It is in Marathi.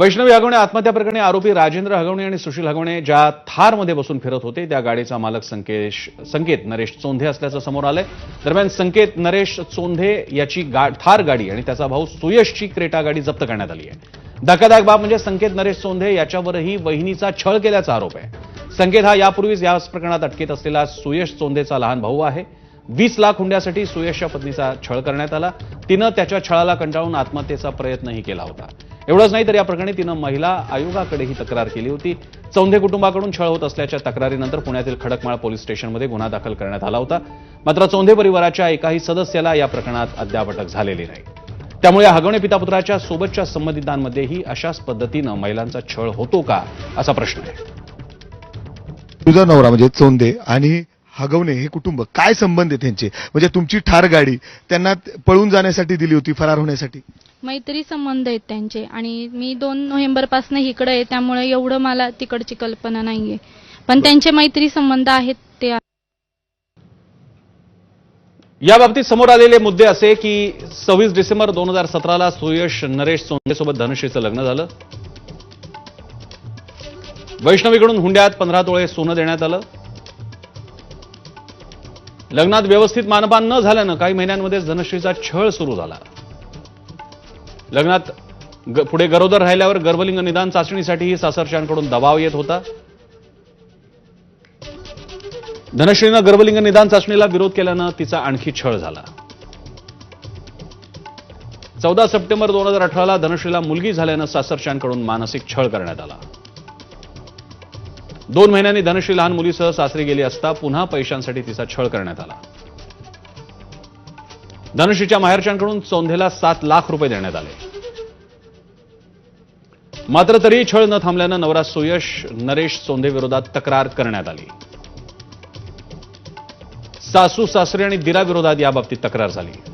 वैष्णवी हगवणे आत्महत्या प्रकरणी आरोपी राजेंद्र हगवणे आणि सुशील हगवणे ज्या थारमध्ये बसून फिरत होते त्या गाडीचा मालक संकेश संकेत नरेश चोंधे असल्याचं समोर आलंय. दरम्यान संकेत नरेश चोंधे याची गा थार गाडी आणि त्याचा भाऊ सुयशची क्रेटा गाडी जप्त करण्यात आली आहे. धक्कादायक बाब म्हणजे संकेत नरेश चोंधे याच्यावरही वहिनीचा छळ केल्याचा आरोप आहे. संकेत हा यापूर्वीच याच प्रकरणात अटकेत असलेला सुयश चोंधेचा लहान भाऊ आहे. वीस लाख हुंड्यासाठी सुयशच्या पत्नीचा छळ करण्यात आला. तिनं त्याच्या छळाला कंटाळून आत्महत्येचा प्रयत्नही केला होता. एवढंच नाही तर या प्रकरणी तिनं महिला आयोगाकडेही तक्रार केली होती. चौंधे कुटुंबाकडून छळ होत असल्याच्या तक्रारीनंतर पुण्यातील खडकमाळ पोलीस स्टेशनमध्ये गुन्हा दाखल करण्यात आला होता. मात्र चौंधे परिवाराच्या एकाही सदस्याला या प्रकरणात अद्याप अटक झालेली नाही. त्यामुळे या हगवणे पितापुत्राच्या सोबतच्या संबंधितांमध्येही अशाच पद्धतीनं महिलांचा छळ होतो का असा प्रश्न आहे. तुझा नवरा म्हणजे चोंदे आणि हगवणे हे कुटुंब काय संबंध आहे त्यांचे म्हणजे तुमची ठार गाडी त्यांना पळून जाण्यासाठी दिली होती फरार होण्यासाठी. मैत्री संबंध आहेत त्यांचे. आणि मी दोन नोव्हेंबरपासून इकडे आहे त्यामुळे एवढं मला तिकडची कल्पना नाहीये. पण त्यांचे मैत्री संबंध आहेत ते या बाबतीत समोर आलेले मुद्दे असे की सव्वीस डिसेंबर दोन हजार सतराला सुयश नरेश सोंदेसोबत धनुश्रीचं लग्न झालं. वैष्णवीकडून हुंड्यात पंधरा तोळे सोनं देण्यात आलं. लग्नात व्यवस्थित मानपान न झाल्यानं काही महिन्यांमध्येच धनश्रीचा छळ सुरू झाला. लग्नात ग- पुढे गरोदर राहिल्यावर गर्भलिंग निदान चाचणीसाठीही सासरच्यांकडून दबाव येत होता. धनश्रीनं गर्भलिंग निदान चाचणीला विरोध केल्यानं तिचा आणखी छळ झाला. चौदा सप्टेंबर दोन हजार अठराला धनश्रीला मुलगी झाल्यानं सासरच्यांकडून मानसिक छळ करण्यात आला. दोन महिन्यांनी धनश्री लहान मुलीसह सासरी गेली असता पुन्हा पैशांसाठी तिचा छळ करण्यात आला. धनश्रीच्या माहेरच्यांकडून चोंधेला सात लाख रुपये देण्यात आले. मात्र तरीही छळ न थांबल्यानं नवरा सुयश नरेश सोंधेविरोधात तक्रार करण्यात आली. सासू सासरे आणि दिराविरोधात याबाबतीत तक्रार झाली.